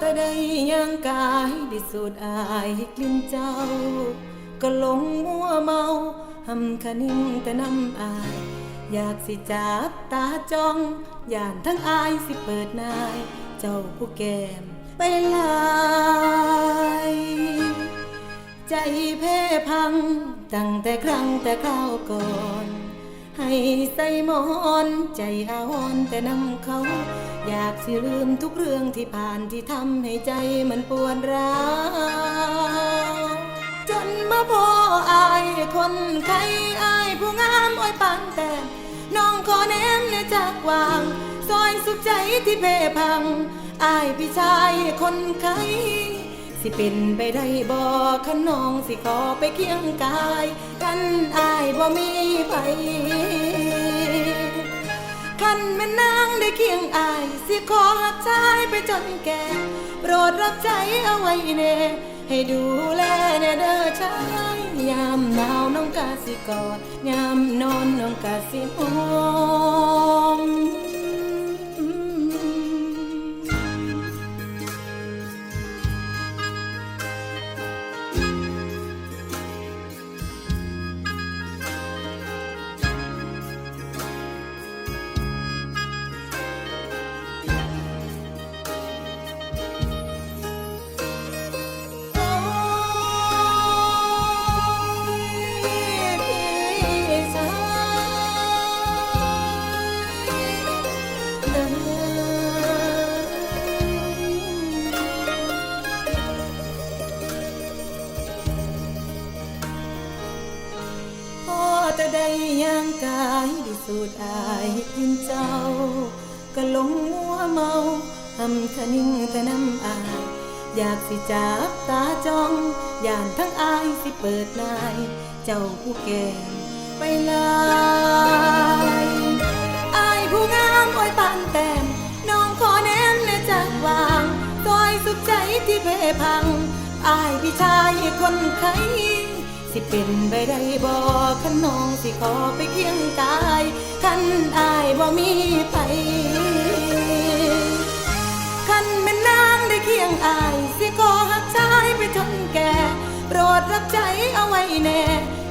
แต่ได้ยังกายได้สูดอายกลิ่นเจ้า ก็หลงมัวเมาหำคะนิ่งแต่น้ำอาย อยากสิจับตาจ้องย่านทั้งอายสิเปิดนาย เจ้าผู้แก้มไปลายใจแพ้พัง ตั้งแต่ครั้งแต่คราวก่อน ให้ใส่มอนใจอาวรณ์แต่นำเขา อยากสิลืมทุกเรื่องที่ผ่านที่ทำให้ใจมันปวดร้าวจนมาพออายคนไข้อายผู้งามอ้อยปานแต่ น้องขอแนมในจากวางซอยสุขใจที่เพพังอายพี่ชายคนไข้สิเป็นไปได้บ่ขนองสิขอไปเคียงกาย กันอายบ่มีไผคันแม่นางได้เคียงอาย สิขอหักชายไปจนแก่ โปรดรับใจเอาไว้แน่ให้ดูแลแน่เด้อชาย ยามหนาวน้องกาสิกอด ยามนอนน้องกาสิหอ ย่างกายได้สูดอายกินเจ้า ก็หลงมัวเมาหำคะนิ่งแต่น้ำอาย อยากสิจับตาจ้องย่านทั้งอายสิเปิดนาย เจ้าผู้แก่ไปลายอายผู้งามอ้อยปานแต้มน้องขอแนมแน่จากวางซอยสุขใจที่เพพังอายพี่ชายคนไข้ สิเป็นไปได้บ่ขันน้องสิขอไปเคียงกายขันอายบ่มีไปขันแม่นางได้เคียงอายสิขอหักชายไปจนแก่โปรดรับใจเอาไว้แน่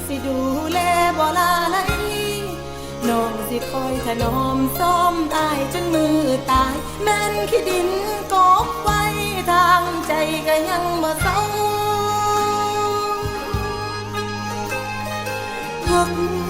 สิดูแลบ่ลาไหลน้องสิคอยถนอมซ้อมอายจนมือตาย แม่นขี้ดินกบไว้ทางใจก็ยังบ่เศร้า หัก